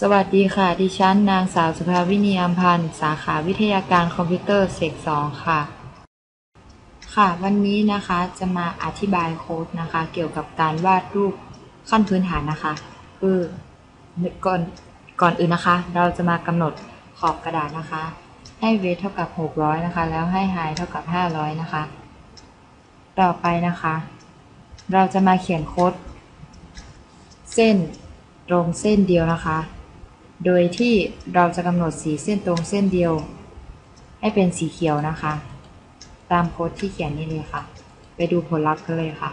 สวัสดีค่ะ ดิฉัน นางสาวสุภาวินีอัมพันธ์ สาขาวิทยาการคอมพิวเตอร์เซกสองค่ะ ค่ะ วันนี้นะคะจะมาอธิบายโค้ดนะคะ เกี่ยวกับการวาดรูปขั้นพื้นฐานนะคะ คือก่อนก่อนอื่นนะคะ เราจะมากำหนดขอบกระดาษนะคะ ให้เวทเท่ากับ 600 นะคะ แล้วให้ไฮเท่ากับ 500 นะคะ ต่อไปนะคะ เราจะมาเขียนโค้ด เส้นตรงเส้นเดียวนะคะ โดยที่เราจะกำหนดสีเส้นตรงเส้นเดียว ให้เป็นสีเขียวนะคะ ตามโค้ดที่เขียนนี่เลยค่ะ ไปดูผลลัพธ์กันเลยค่ะ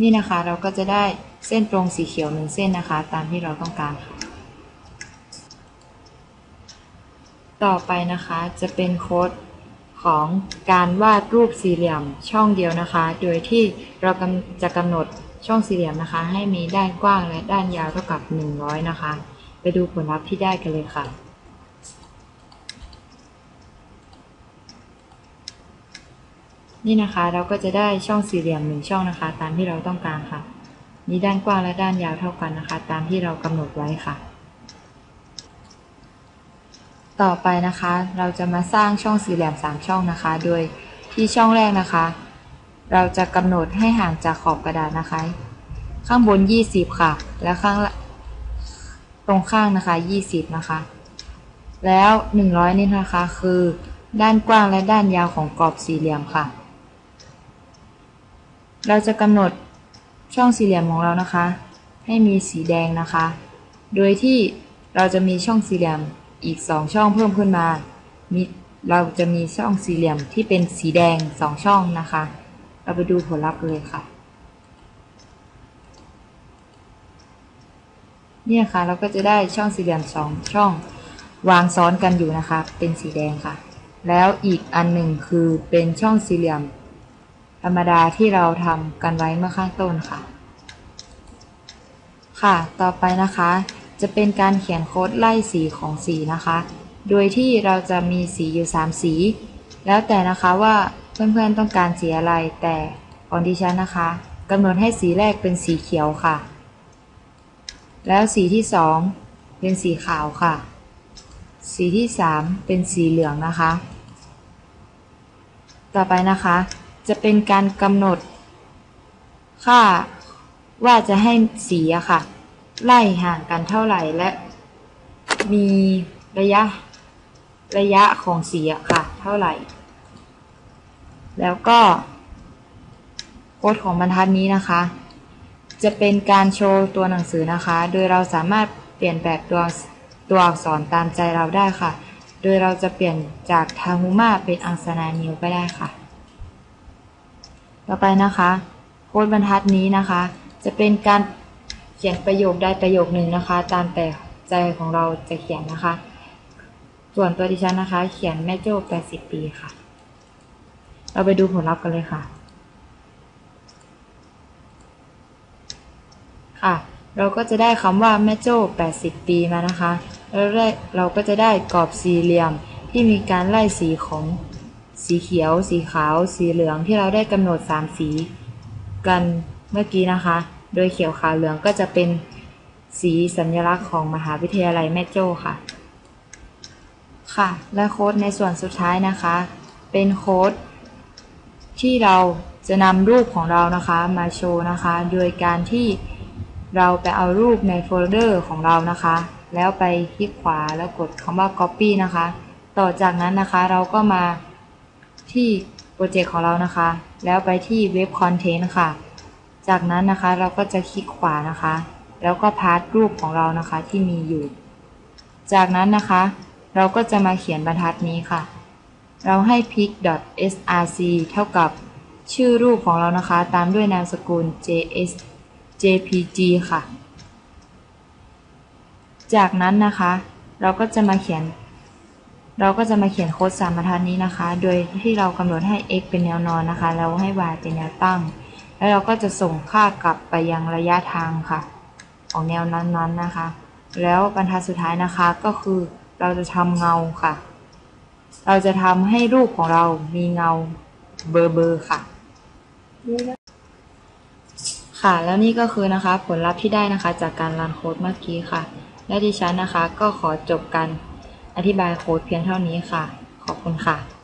นี่นะคะเราก็จะได้เส้นตรงสีเขียวหนึ่งเส้นนะคะ ตามที่เราต้องการค่ะ ต่อไปนะคะจะเป็นโค้ด ของการวาดรูปสี่เหลี่ยมช่องเดียวนะคะ โดยที่เรากำจะกำหนดช่องสี่เหลี่ยมนะคะ ให้มีด้านกว้างและด้านยาวเท่ากับ 100 นะคะ ไปดูผลลัพธ์ที่ได้กันเลยค่ะ นี่นะคะเราก็จะได้ช่องสี่เหลี่ยมหนึ่งช่องนะคะ ตามที่เราต้องการค่ะ มีด้านกว้างและด้านยาวเท่ากันนะคะ ตามที่เรากำหนดไว้ค่ะ ต่อไปนะคะ เราจะมาสร้างช่องสี่เหลี่ยม3ช่องนะคะ โดยที่ช่องแรกนะคะ เราจะกำหนดให้ห่างจากขอบกระดาษนะคะ ข้างบน 20 ค่ะ และข้างตรงข้างนะคะ 20 นะคะ แล้ว 100 นี่นะคะ คือด้านกว้างและด้านยาวของกรอบสี่เหลี่ยมค่ะ เราจะกำหนดช่องสี่เหลี่ยมของเรานะคะ ให้มีสีแดงนะคะ โดยที่เราจะมีช่องสี่เหลี่ยม อีก 2 ช่องเพิ่มขึ้นมามีเราจะมีช่องสี่เหลี่ยมที่เป็นสีแดง 2 ช่องนะคะ เราไปดูผลลัพธ์เลยค่ะ เนี่ยค่ะเราก็จะได้ช่องสี่เหลี่ยม 2 ช่อง วางซ้อนกันอยู่นะคะ เป็นสีแดงค่ะ แล้วอีกอันหนึ่งคือเป็นช่องสี่เหลี่ยม ธรรมดาที่เราทำกันไว้เมื่อข้างต้นค่ะ ค่ะ ต่อไปนะคะ จะเป็นการเขียนโค้ดไล่สีของสีนะคะ โดยที่เราจะมีสีอยู่ 3 สี แล้วแต่นะคะว่าเพื่อนๆต้องการสีอะไร แต่ของดิฉันนะคะกำหนดให้สีแรกเป็นสีเขียวค่ะ แล้วสีที่ 2 เป็นสีขาวค่ะ สีที่ 3 เป็นสีเหลืองนะคะ ต่อไปนะคะ จะเป็นการกำหนดค่าว่าจะให้สีอะค่ะ ไล่ห่างกันเท่าไหร่และ มีระยะระยะของสีค่ะ เท่าไหร่ แล้วก็โค้ดของบรรทัดนี้นะคะ จะเป็นการโชว์ตัวหนังสือนะคะ โดยเราสามารถเปลี่ยนแบบตัวตัวอักษรตามใจเราได้ค่ะ โดยเราจะเปลี่ยนจากทางูมาเป็นอังสนานิวก็ได้ค่ะ ต่อไปนะคะ โค้ดบรรทัดนี้นะคะ จะเป็นการ เขียนประโยคใดประโยคหนึ่งนะคะ ตามแต่ใจของเราจะเขียนนะคะ ส่วนตัวดิฉันนะคะ เขียนแม่โจ้80ปีค่ะ เราไปดูผลลัพธ์กันเลยค่ะ ค่ะ เราก็จะได้คำว่าแม่โจ้80ปีมานะคะแล้วเราก็จะได้กรอบสี่เหลี่ยมที่มีการไล่สีของสีเขียว สีขาว สีเหลืองที่เราได้กำหนด 3 สีกันเมื่อกี้นะคะ โดยเขียวขาวเหลืองก็จะเป็นสีสัญลักษณ์ของมหาวิทยาลัยแม่โจ้ค่ะ ค่ะ และโค้ดในส่วนสุดท้ายนะคะ เป็นโค้ดที่เราจะนำรูปของเรานะคะมาโชว์นะคะ โดยการที่เราไปเอารูปในโฟลเดอร์ของเรานะคะ แล้วไปคลิกขวาแล้วกดคำว่า copy นะคะ ต่อจากนั้นนะคะเราก็มาที่โปรเจกต์ของเรานะคะ แล้วไปที่เว็บคอนเทนต์ค่ะ จากนั้นนะคะเราก็จะคลิกขวานะคะ แล้วก็พาร์ทรูปของเรานะคะที่มีอยู่ จากนั้นนะคะ เราก็จะมาเขียนบรรทัดนี้ค่ะ เราให้ pic.src เท่ากับชื่อรูปของเรานะคะ ตามด้วยนามสกุล js jpg ค่ะ จากนั้นนะคะ เราก็จะมาเขียน เราก็จะมาเขียนโค้ดสามบรรทัดนี้นะคะ โดยที่เรากำหนดให้ x เป็นแนวนอนนะคะแล้วให้ y เป็นแนวตั้ง แล้วเราก็จะส่งค่ากลับไปยังระยะทางค่ะ ของแนวนั้นๆนะคะ แล้วบรรทัดสุดท้ายนะคะก็คือเราจะทำเงาค่ะ เราจะทำให้รูปของเรามีเงาเบอร์เบอร์ค่ะ ค่ะแล้วนี่ก็คือนะคะ ผลลัพธ์ที่ได้นะคะ จากการรันโค้ดเมื่อกี้ค่ะ และดิฉันนะคะก็ขอจบการอธิบายโค้ดเพียงเท่านี้ค่ะ ขอบคุณค่ะ